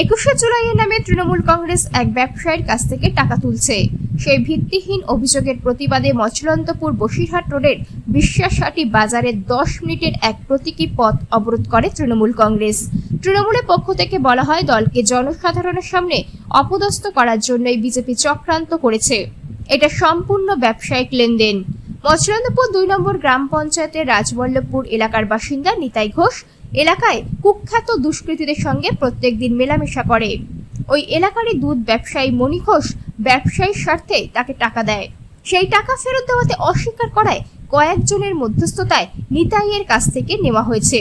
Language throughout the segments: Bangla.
একুশে জুলাইয়ের নামে তৃণমূল কংগ্রেস এক ব্যবসায়ীর কাছ থেকে টাকা তুলছে। সেই ভিত্তিহীন অভিযোগের প্রতিবাদে মচলন্তপুর বসিরহাট রোডের বিশ্বাসহাটি বাজারে দশ মিনিটের এক প্রতীকী পথ অবরোধ করে তৃণমূল কংগ্রেস। তৃণমূলের পক্ষ থেকে বলা হয়, দলকে জনসাধারণের সামনে অপদস্থ করার জন্যই বিজেপি চক্রান্ত করেছে। এটা সম্পূর্ণ ব্যবসায়িক লেনদেন। মচলন্দপুর দুই নম্বর গ্রাম পঞ্চায়েতের রাজবল্লভপুর এলাকার বাসিন্দা নিতাই ঘোষ এলাকায় কুখ্যাত দুষ্কৃতীদের সঙ্গে প্রত্যেকদিন মেলামেশা করে। ওই এলাকারই দুধ ব্যবসায়ী মণি ঘোষ ব্যবসায়ীর স্বার্থে তাকে টাকা দেয়। সেই টাকা ফেরত দেওয়াতে অস্বীকার করায় কয়েকজনের মধ্যস্থতায় নিতাইয়ের কাছ থেকে নেওয়া হয়েছে।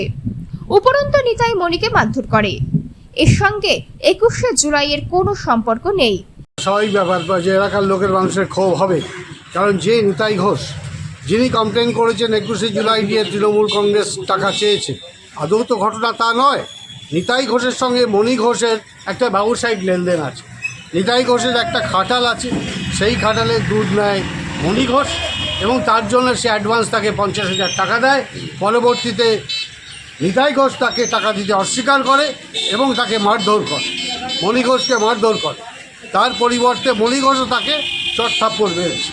উপরন্ত নিতাই মণিকে মারধর করে। এর সঙ্গে একুশে জুলাইয়ের কোনো সম্পর্ক নেই। স্বাভাবিক ব্যাপার যে এলাকার লোকের মানুষের ক্ষোভ হবে। কারণ যে নিতাই ঘোষ, যিনি কমপ্লেন করেছেন একুশে জুলাই নিয়ে তৃণমূল কংগ্রেস টাকা চেয়েছে আদৌ তো ঘটনা তা নয়। নিতাই ঘোষের সঙ্গে মণি ঘোষের একটা ব্যবসায়িক লেনদেন আছে। নিতাই ঘোষের একটা খাটাল আছে, সেই খাটালে দুধ নেয় মণি ঘোষ এবং তার জন্য সে অ্যাডভান্স তাকে পঞ্চাশ হাজার টাকা দেয়। পরবর্তীতে নিতাই ঘোষ তাকে টাকা দিতে অস্বীকার করে এবং তাকে মারধর করে। মণি ঘোষকে মারধর করে। তার পরিবর্তে মণি ঘোষও তাকে চট থাপ্পড় মেরেছে।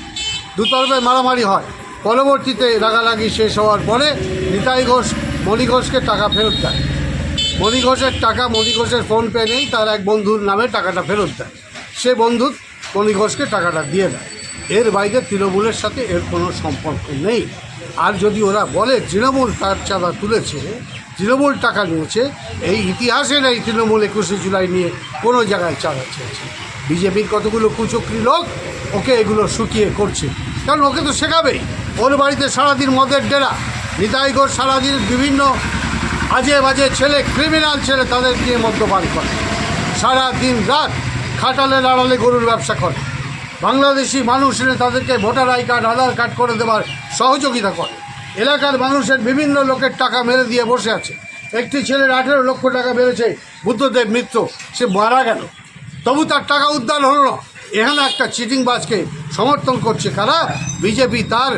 দুতরফে মারামারি হয়। পরবর্তীতে রাগারাগি শেষ হওয়ার পরে নিতাই ঘোষ মণি ঘোষকে টাকা ফেরত দেয়। মণি ঘোষের টাকা মণি ঘোষের ফোনপে নেই, তার এক বন্ধুর নামে টাকাটা ফেরত দেয়। সে বন্ধু মণি ঘোষকে টাকাটা দিয়ে দেয়। এর বাইরে তৃণমূলের সাথে এর কোনো সম্পর্ক নেই। আর যদি ওরা বলে, তৃণমূল তার চাঁদা তুলেছে, তৃণমূল টাকা নিয়েছে, এই ইতিহাসে নেই তৃণমূল একুশে জুলাই নিয়ে কোনো জায়গায় চাঁদা চেয়েছে। বিজেপির কতগুলো কুচক্রি লোক ওকে এগুলো শুকিয়ে করছে। কারণ ওকে তো শেখাবেই। ওর বাড়িতে সারাদিন মদের ডেরা। নিতাই সারাদিন বিভিন্ন আজে বাজে ছেলে ক্রিমিনাল ছেলে তাদের দিয়ে মদ্যপান করে। সারা দিন রাত খাটালে লাড়ালে গরুর ব্যবসা করে। বাংলাদেশি মানুষ এনে তাদেরকে voter I card, Aadhaar card করে দেওয়ার সহযোগিতা করে। এলাকার মানুষের বিভিন্ন লোকের টাকা মেরে দিয়ে বসে আছে। একটি ছেলের আঠেরো লক্ষ টাকা বেড়েছে বুদ্ধদেব মিত্র, সে মারা গেল। তবু তার টাকা উদ্ধার হলো না। এখানে একটা চিটিং বাজকে সমর্থন করছে কারা? বিজেপি তার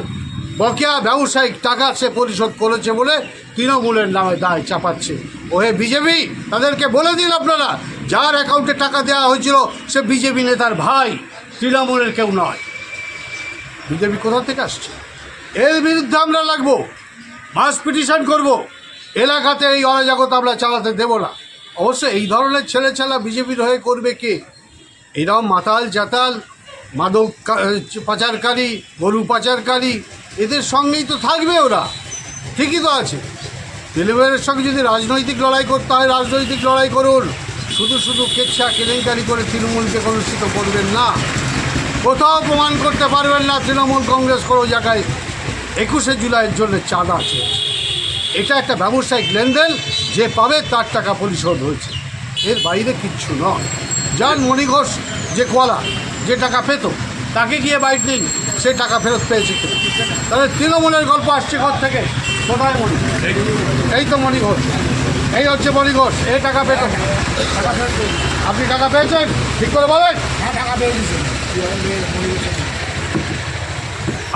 বকেয়া ব্যবসায়িক টাকা সে পরিশোধ করেছে বলে তৃণমূলের নামে দায় চাপাচ্ছে। ওহে বিজেপি, তাদেরকে বলে দিন আপনারা, যার অ্যাকাউন্টে টাকা দেওয়া হয়েছিল সে বিজেপি নেতার ভাই, তৃণমূলের কেউ নয়। বিজেপি কোথা থেকে আসছে? এর বিরুদ্ধে আমরা লাগবো, মাস পিটিশন করব। এলাকাতে এই অরাজকতা আমরা চালাতে দেব না। অবশ্য এই ধরনের ছেলে ছেলা বিজেপির হয়ে করবে কে? এরকম মাতাল, জাতাল, মাদক পাচারকারী, গরু পাচারকারী এদের সঙ্গেই তো থাকবে ওরা। ঠিকই তো আছে। তৃণমূলের সঙ্গে যদি রাজনৈতিক লড়াই করতে হয় রাজনৈতিক লড়াই করুন। শুধু শুধু কেচ্ছা কেলেঙ্কারি করে তৃণমূলকে কলুষিত করবেন না। কোথাও প্রমাণ করতে পারবেন না তৃণমূল কংগ্রেস কোনো জায়গায়। একুশে জুলাইয়ের জন্য চাঁদা আছে। এটা একটা ব্যবসায়িক লেনদেন, যে পাবে তার টাকা পরিশোধ হয়েছে। এর বাইরে কিচ্ছু নয়। যার মণিঘোষ যে কলা যে টাকা পেত তাকে গিয়ে বাইট নিন সে টাকা ফেরত পেয়েছে। তাহলে তৃণমূলের গল্প আসছে ঘর থেকে। কোথায় মণি? এই তো মণি ঘোষ। এই হচ্ছে মণি ঘোষ। এই টাকা পেত। আপনি টাকা পেয়েছেন? ঠিক করে বলেন। হ্যাঁ টাকা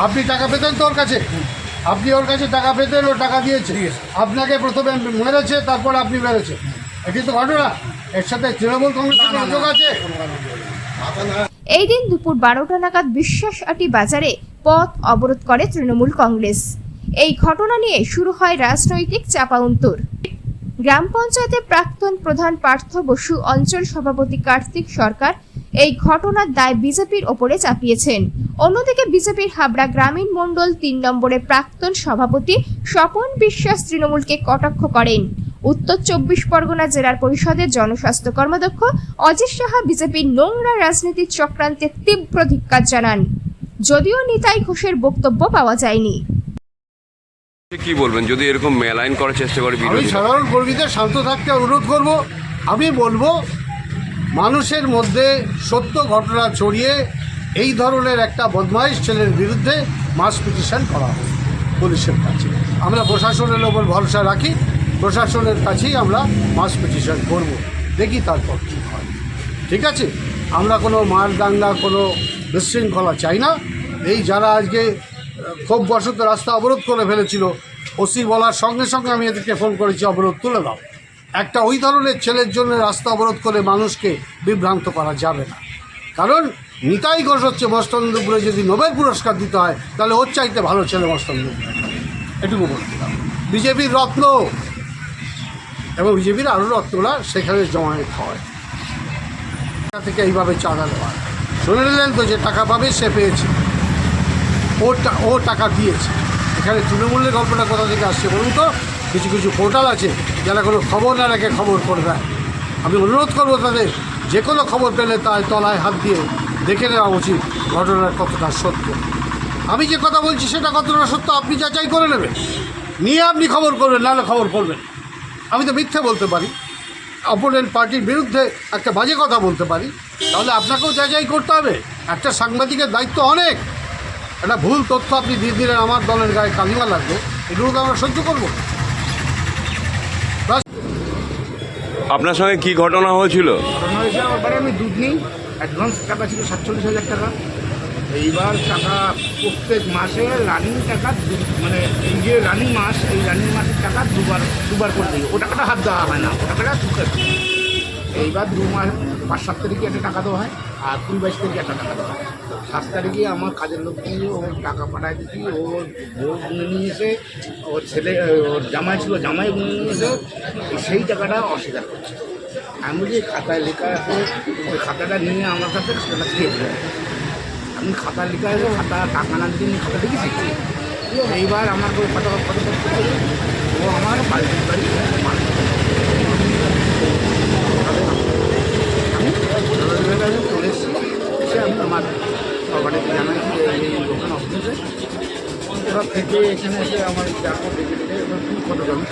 আপনি টাকা পেতেন তো ওর কাছে? আপনি ওর কাছে টাকা পেতেন ও টাকা দিয়েছে। আপনাকে প্রথমে মেরেছে তারপর আপনি মেরেছে এটি তো ঘটনা। এর সাথে তৃণমূল কংগ্রেসের যোগ আছে? এই দিন দুপুর বারোটা নাগাদ বিশ্বাস বিশ্বাসআটি বাজারে পথ অবরোধ করে তৃণমূল কংগ্রেস। এই ঘটনা নিয়ে শুরু হয় রাজনৈতিক চাপাউন্তর গ্রাম পঞ্চায়েতের প্রাক্তন প্রধান পার্থ বসু, অঞ্চল সভাপতি কার্তিক সরকার এই ঘটনার দায় বিজেপির ওপরে চাপিয়েছেন। অন্যদিকে বিজেপির হাবড়া গ্রামীণ মণ্ডল তিন নম্বরে প্রাক্তন সভাপতি স্বপন বিশ্বাস তৃণমূলকে কটাক্ষ করেন। উত্তর চব্বিশ পরগনা জেলার পরিষদের জনস্বাস্থ্য কর্মাধ্যক্ষ অজিত সাহা বিজেপির নোংরা রাজনীতির চক্রান্তে তীব্র ধিক্কার জানান। যদিও নিতাই ঘোষের বক্তব্য পাওয়া যায়নি। কি বলবেন? যদি এরকম মেলাইন করার চেষ্টা করে আমি বিরোধী সাধারণ কর্মীদের শান্ত থাকতে অনুরোধ করব। আমি বলব মানুষের মধ্যে সত্য ঘটনা ছড়িয়ে এই ধরনের একটা বদমাইশ ছেলের বিরুদ্ধে মাস পিটিশন করা হবে পুলিশের কাছে। আমরা প্রশাসনের ওপর ভরসা রাখি। প্রশাসনের কাছেই আমরা মাস পিটিশন করব। দেখি তারপর কী হয়। ঠিক আছে? আমরা কোনো মার দাঙ্গা, কোনো বিশৃঙ্খলা চাই না। এই যারা আজকে ক্ষোভ বশত রাস্তা অবরোধ করে ফেলেছিল, ওসি বলার সঙ্গে সঙ্গে আমি এদেরকে ফোন করেছি, অবরোধ তুলে দাও। একটা ওই ধরনের ছেলের জন্য রাস্তা অবরোধ করে মানুষকে বিভ্রান্ত করা যাবে না। কারণ নিতাই ঘোষ হচ্ছে মস্তন্দপুরে যদি নোবেল পুরস্কার দিতে হয়, তাহলে ওর চাইতে ভালো ছেলে মস্তন্দপুরে এটুকু বলতে বিজেপির রত্ন এবং বিজেপির আরও রত্নরা সেখানে জমায়েত হয়। থেকে এইভাবে চাঁদা দেওয়া শুনে নিলেন তো যে টাকা পাবে সে পেয়েছে। ও ও টাকা দিয়েছে। এখানে তৃণমূলের গল্পটা কোথা থেকে আসছে বলুন তো? কিছু কিছু পোর্টাল আছে যারা কোনো খবর না রেখে খবর করে দেয় আমি অনুরোধ করব তাদের, যে কোনো খবর পেলে তার তলায় হাত দিয়ে দেখে নেওয়া উচিত ঘটনার কতটা সত্য। আমি যে কথা বলছি সেটা কতটা সত্য আপনি যাচাই করে নেবেন। নিয়ে আপনি খবর করবেন নাহলে খবর করবেন আমি তো মিথ্যে বলতে পারি। অপোনেন্ট পার্টির বিরুদ্ধে একটা বাজে কথা বলতে পারি। তাহলে আপনাকেও যাচাই করতে হবে। একটা সাংবাদিকের দায়িত্ব অনেক। একটা ভুল তথ্য আপনি দিয়ে দিলেন আমার দলের গায়ে কালিমা লাগবে। এগুলো তো আমরা সহ্য করব। আপনার সঙ্গে কি ঘটনা হয়েছিল? ঘটনা হয়েছে ওবারে আমি দুধ নিই। অ্যাডভান্স টাকা ছিল সাতচল্লিশ হাজার টাকা। এইবার টাকা প্রত্যেক মাসে রানিং টাকা মানে এই যে রানিং মাস, এই রানিং মাসের টাকা দুবার দুবার করে দিই। ও টাকাটা হাত দেওয়া হয় না। ও টাকাটা এইবার দু মাস, পাঁচ, সাত তারিখে একটা টাকা দেওয়া হয় আর কুড়ি, বাইশ তারিখে একটা টাকা দেওয়া হয়। সাত তারিখে আমার কাজের লোক দিয়ে ওর টাকা পাঠায় দিচ্ছি ও বউ গুনে নিয়ে এসে ওর ছেলে ওর জামাই ছিল, জামাই গুনে নিয়ে এসে সেই টাকাটা অস্বীকার করছে। আমি যে খাতায় লেখা আছে, ওই খাতাটা নিয়ে আমার কাছে খাতাটা দিয়ে আমি খাতা লেখা খাতা, টাকা না আমি খাতা লিখেছি এইবার আমার খাতা কত ও আমার বাড়ির বাড়ি। আমি চলে এসেছি। এসে আমি আমার বাড়িতে যে এই দোকান অফিসে। এবার থেকে এখানে এসে আমার দেখো দেখে দেখে এবার। আমি?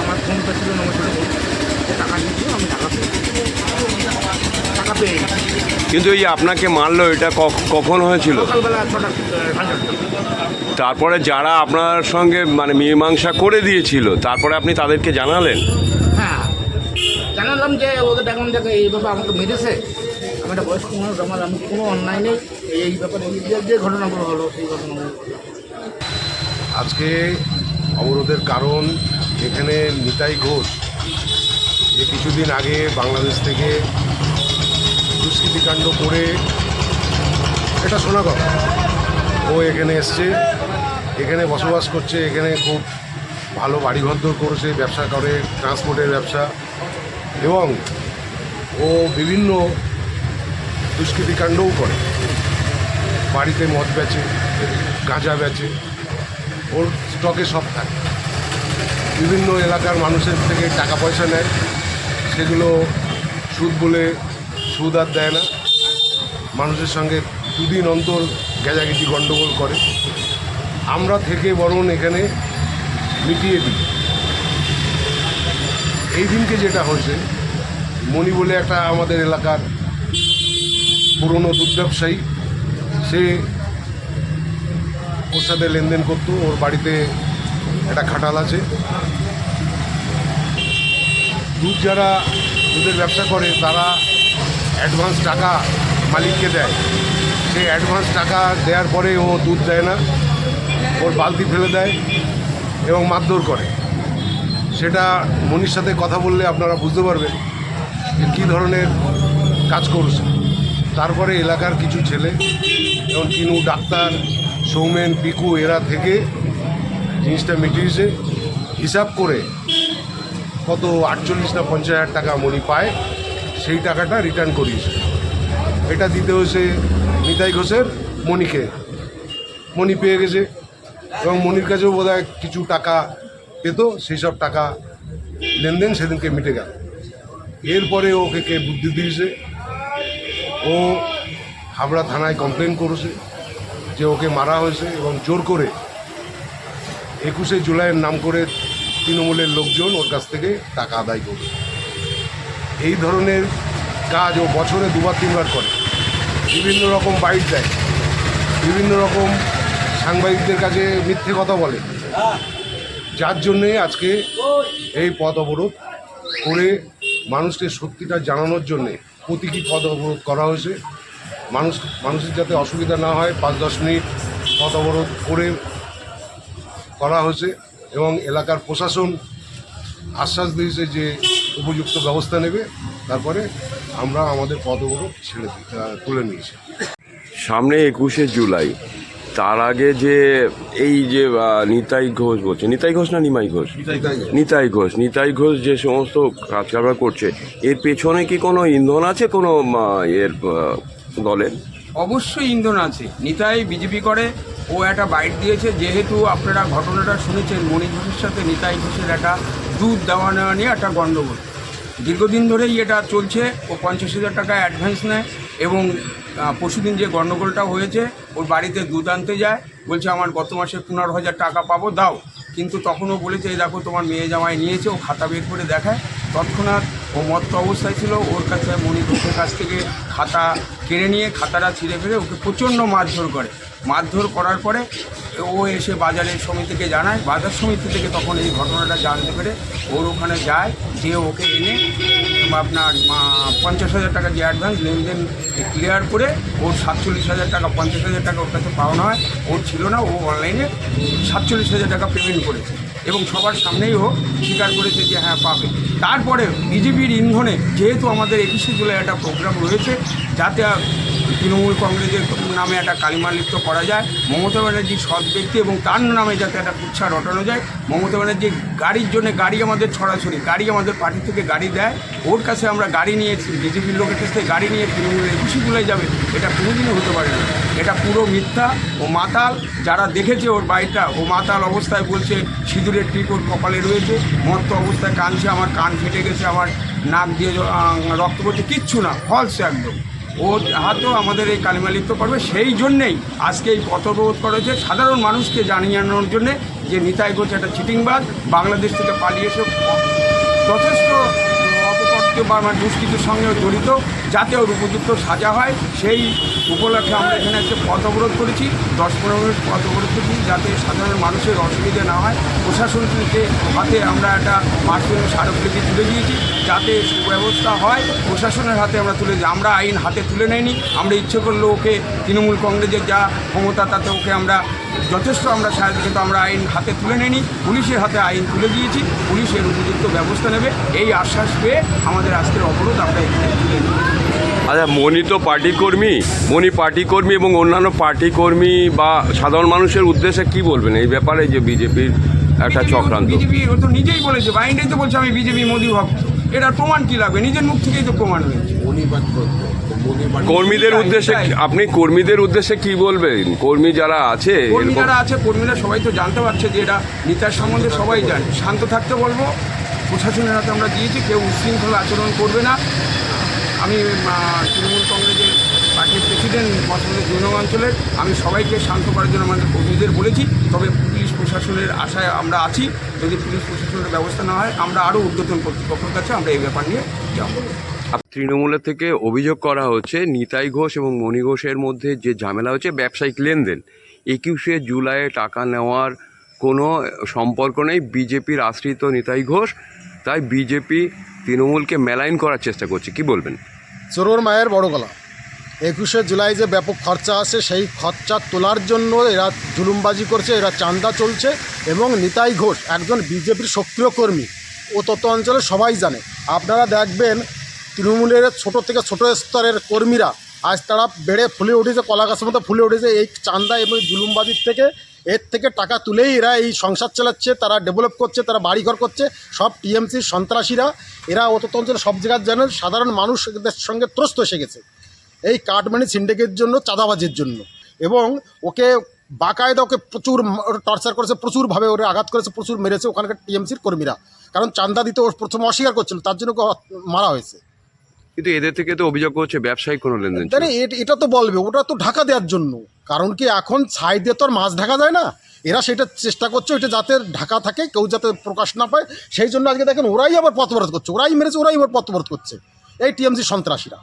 আমার ছিল না টাকা আমি টাকা টাকা পেয়ে কিন্তু এই আপনাকে মারলো এটা কখন হয়েছিল? সকালবেলা ছটা তারপরে যারা আপনার সঙ্গে মানে মীমাংসা করে দিয়েছিল তারপরে আপনি তাদেরকে জানালেন? হ্যাঁ জানালাম যে ওদের এখন দেখে এইভাবে আমাকে মেরেছে। আমি একটা বয়স্ক মানুষ আমার আমি কোনো অন্যায় নেই। এই ব্যাপারে যে- যে ঘটনাগুলো হলো সেই ঘটনাগুলো আজকে অবরোধের কারণ এখানে নিতাই ঘোষ যে কিছুদিন আগে বাংলাদেশ থেকে দুষ্কৃতিকাণ্ড করে এটা শোনা কথা ও এখানে এসছে, এখানে বসবাস করছে, এখানে খুব ভালো বাড়িঘর করেছে, ব্যবসা করে ট্রান্সপোর্টের ব্যবসা। এবং ও বিভিন্ন দুষ্কৃতিকাণ্ডও করে। বাড়িতে মদ বেচে, গাঁজা বেচে, ওর স্টকে সব থাকে। বিভিন্ন এলাকার মানুষের থেকে টাকা পয়সা নেয়। সেগুলো সুদ বলে সুদ আর দেয় না। মানুষের সঙ্গে দুদিন অন্তর গেজাগেজি গণ্ডগোল করে। আমরা থেকে বরং এখানে মিটিয়ে দিই। এই দিনকে যেটা হয়েছে, মণি বলে একটা আমাদের এলাকার পুরনো দুধ ব্যবসায়ী সে ওর সাথে লেনদেন করতো, ওর বাড়িতে একটা খাটাল আছে। দুধ যারা দুধের ব্যবসা করে, তারা অ্যাডভান্স টাকা মালিককে দেয়। সেই অ্যাডভান্স টাকা দেওয়ার পরে ও দুধ দেয় না, ওর বালতি ফেলে দেয় এবং মারধর করে। সেটা মনির সাথে কথা বললে আপনারা বুঝতে পারবেন যে কী ধরনের কাজ করছে। তারপরে এলাকার কিছু ছেলে, যেমন কিনু ডাক্তার, সৌমেন, পিকু, এরা থেকে জিনিসটা মিটিয়েছে। হিসাব করে কত আটচল্লিশ না পঞ্চাশ হাজার টাকা মনি পায়, সেই টাকাটা রিটার্ন করিয়েছে। এটা দিতে হয়েছে নিতাই ঘোষের মণিকে। মণি পেয়ে গেছে এবং মনির কাছেও বোধ কিছু টাকা পেত, সেই সব টাকা লেনদেন সেদিনকে মিটে গেল। এরপরে ওকে কে বুদ্ধি দিয়েছে? ও হাবড়া থানায় কমপ্লেন করেছে যে ওকে মারা হয়েছে এবং জোর করে একুশে জুলাইয়ের নাম করে তৃণমূলের লোকজন ওর কাছ থেকে টাকা আদায় করবে। এই ধরনের কাজ ও বছরে দুবার, তিনবার করে। বিভিন্ন রকম বাইট দেয়। বিভিন্ন রকম সাংবাদিকদের কাছে মিথ্যে কথা বলে। যার জন্যে আজকে এই পথ অবরোধ করে মানুষকে সত্যিটা জানানোর জন্যে প্রতীকী পথ অবরোধ করা হয়েছে। মানুষ, মানুষের যাতে অসুবিধা না হয়, পাঁচ, দশ মিনিট পথ অবরোধ করে করা হয়েছে। এবং এলাকার প্রশাসন আশ্বাস দিয়েছে যে উপযুক্ত ব্যবস্থা নেবে। তারপরে আমরা আমাদের পদগুলো ছেড়ে তুলে নিয়েছি। সামনে একুশে জুলাই তার আগে যে এই যে নিতাই ঘোষ বলছে নিতাই ঘোষ না নিমাই ঘোষ? নিতাই ঘোষ। নিতাই ঘোষ। যে সমস্ত কাজ কারবার করছে এর পেছনে কি কোনো ইন্ধন আছে কোনো এর দলের? অবশ্যই ইন্ধন আছে। নিতাই বিজেপি করে ও একটা বাইট দিয়েছে, যেহেতু আপনারা ঘটনাটা শুনেছেন মণি ঘোষের সাথে নিতাই ঘোষের একটা দুধ দেওয়া নেওয়া নিয়ে একটা গণ্ডগোল। দীর্ঘদিন ধরেই এটা চলছে, ও পঞ্চাশ হাজার টাকা অ্যাডভান্স নেয় এবং পরশুদিন যে গণ্ডগোলটা হয়েছে, ওর বাড়িতে দুধ আনতে যায়, বলছে আমার গত মাসে পনেরো হাজার টাকা পাবো, দাও। কিন্তু তখনও বলেছে, এই দেখো, তোমার মেয়ে জামাই নিয়েছে, ও খাতা বের করে দেখায়। তৎক্ষণাৎ ও মত্ত অবস্থায় ছিল, ওর কাছে মণি ঘোষের কাছ থেকে খাতা কেড়ে নিয়ে, খাতাটা ছিঁড়ে ফেলে ওকে প্রচণ্ড মারধর করে। মারধর করার পরে ও এসে বাজারের সমিতিকে জানায়। বাজার সমিতি থেকে তখন এই ঘটনাটা জানতে পেরে ওর ওখানে যায়, যে ওকে এনে আপনার পঞ্চাশ হাজার টাকা যে অ্যাডভান্স লেনদেন ক্লিয়ার করে ওর সাতচল্লিশ হাজার টাকা, পঞ্চাশ হাজার টাকা ওর কাছে পাওনা হয়। ওর ছিল না, ও অনলাইনে সাতচল্লিশ হাজার টাকা পেমেন্ট করেছে এবং সবার সামনেই ও স্বীকার করেছে যে হ্যাঁ পাবে। তারপরে বিজেপির ইন্ধনে যেহেতু আমাদের একুশে জুলাই একটা প্রোগ্রাম রয়েছে, যাতে তৃণমূল কংগ্রেসের নামে একটা কালিমা লিপ্ত করা যায়, মমতা ব্যানার্জি সৎ ব্যক্তি এবং তার নামে যাতে একটা কুচ্ছা রটানো যায়, মমতা ব্যানার্জি গাড়ির জন্য গাড়ি আমাদের ছড়াছড়ি, গাড়ি আমাদের পার্টি থেকে গাড়ি দেয়, ওর কাছে আমরা গাড়ি নিয়েছি বিজেপির লোকের কাছ থেকে গাড়ি নিয়ে তৃণমূলের একুশে জুলাই যাবে, এটা কোনোদিনও হতে পারে না। এটা পুরো মিথ্যা ও মাতাল, যারা দেখেছে ওর বাড়িটা, ও মাতাল অবস্থায় বলছে, সিঁদুরের টিপ ওর কপালে রয়েছে, মত্ত অবস্থায় কাঁদছে, আমার কান ফেটে গেছে, আমার নাক দিয়ে রক্ত পড়ছে, কিচ্ছু না ফলস একদম। ওর হাতেও আমাদের এই কালিমালিপ্ত করবে। সেই জন্যেই আজকে এই পথবোধ করা হয়েছে। সাধারণ মানুষকে জানিয়ে আনানোর জন্যে যে নিতাই ঘোষ একটা চিটিংবাদ বাংলাদেশ থেকে পালিয়ে এসে যথেষ্ট অপকর্ত বা আমার দুষ্কৃতির সঙ্গে জড়িত যাতে ওর উপযুক্ত সাজা হয়। সেই উপলক্ষে আমরা এখানে একটা পথ অবরোধ করেছি। দশ পনেরো মিনিট পথ অবরোধ করেছি যাতে সাধারণ মানুষের অসুবিধা না হয়। প্রশাসনকে হাতে আমরা একটা মার্কিন স্মারকলিপি তুলে দিয়েছি যাতে সুব্যবস্থা হয়। প্রশাসনের হাতে আমরা তুলে আমরা আইন হাতে তুলে নেয়নি আমরা ইচ্ছে করলে ওকে তৃণমূল কংগ্রেসের যা ক্ষমতা, তাতে ওকে আমরা যথেষ্ট আমরা সাহায্য কিন্তু আমরা আইন হাতে তুলে নেয়নি পুলিশের হাতে আইন তুলে দিয়েছি পুলিশের উপযুক্ত ব্যবস্থা নেবে এই আশ্বাস পেয়ে আমাদের আজকের অবরোধ আমরা এখানে তুলে নিই আচ্ছা মনি তো পার্টি কর্মী। মনি পার্টি কর্মী এবং অন্যান্য পার্টি কর্মী বা সাধারণ মানুষের উদ্দেশ্যে কি বলবেন? এই ব্যাপারে যে বিজেপির একটা চক্রান্ত। বিজেপি ও তো নিজেই বলেছে বাইন্ডেই তো বলছে আমি বিজেপি মোদী ভক্ত এটার প্রমাণ কি লাগবে? নিজের মুখ থেকেই তো প্রমাণ হয়েছে। কর্মীদের উদ্দেশ্যে আপনি কর্মীদের উদ্দেশ্যে কি বলবেন? কর্মী যারা আছে কর্মী যারা আছে কর্মীরা সবাই তো জানতে পারছে যে এটা নেতার সম্বন্ধে সবাই জানে। শান্ত থাকতে বলব। প্রশাসনের হাতে আমরা দিয়েছি কেউ উচ্ছৃঙ্খল আচরণ করবে না। আমি তৃণমূল কংগ্রেসের পার্টির প্রেসিডেন্ট বসন্তের জৈনব অঞ্চলের আমি সবাইকে শান্ত করার জন্য আমাদের কর্মীদের বলেছি। তবে প্রশাসনের আশায় আমরা আছি। যদি পুলিশ প্রশাসনের ব্যবস্থা না হয় আমরা আরও ঊর্ধ্বতন কর্তৃপক্ষের কাছে আমরা এই ব্যাপার নিয়ে যাব। তৃণমূলের থেকে অভিযোগ করা হচ্ছে নিতাই ঘোষ এবং মণি ঘোষের মধ্যে যে ঝামেলা হচ্ছে ব্যবসায়িক লেনদেন। একুশে জুলাইয়ে টাকা নেওয়ার কোনো সম্পর্ক নেই। বিজেপির আশ্রিত নিতাই ঘোষ তাই বিজেপি তৃণমূলকে মেলাইন করার চেষ্টা করছে। কি বলবেন? চোরোর মায়ের বড় গলা। একুশে জুলাই যে ব্যাপক খরচা আছে, সেই খরচা তোলার জন্য এরা জুলুমবাজি করছে, এরা চাঁদা চলছে এবং নিতাই ঘোষ একজন বিজেপির সক্রিয় কর্মী। ও তত অঞ্চলে সবাই জানে। আপনারা দেখবেন, তৃণমূলের ছোট থেকে ছোট স্তরের কর্মীরা আজ তারা বেড়ে ফুলে উঠেছে, কলা গাছের মতো ফুলে উঠেছে। এই চান্দা এবং জুলুমবাজির থেকে, এর থেকে টাকা তুলেই এরা এই সংসার চালাচ্ছে, তারা ডেভেলপ করছে, তারা বাড়িঘর করছে, সব টিএমসির সন্ত্রাসীরা। এরা অত অঞ্চলে সব জায়গায় জানেন, সাধারণ মানুষ এদের সঙ্গে ত্রস্ত এসে গেছে। এই কাঠমানি সিন্ডিকেটের জন্য চাঁদাবাজির জন্য। এবং ওকে বাকায়দা ওকে প্রচুর টর্চার করেছে প্রচুরভাবে ওরে আঘাত করেছে প্রচুর মেরেছে ওখানকার টিএমসির কর্মীরা। কারণ চাঁদা দিতে ও প্রথমে অস্বীকার করছিল তার জন্য মারা হয়েছে। কিন্তু এদের থেকে তো অভিযোগ করছে ব্যবসায়িক কোনো লেনদেন ছিল। জানি এটা তো বলবে ওটা তো ঢাকা দেওয়ার জন্য। কারণ কি এখন ছাই দিয়ে তো আর মাছ ঢাকা যায় না? এরা সেটা চেষ্টা করছে ওইটা যাতে ঢাকা থাকে কেউ যাতে প্রকাশ না পায়। সেই জন্য আজকে দেখেন ওরাই আবার পথবরোধ করছে ওরাই মেরেছে ওরাই আবার পথবরোধ করছে। এই টিএমসি সন্ত্রাসীরা।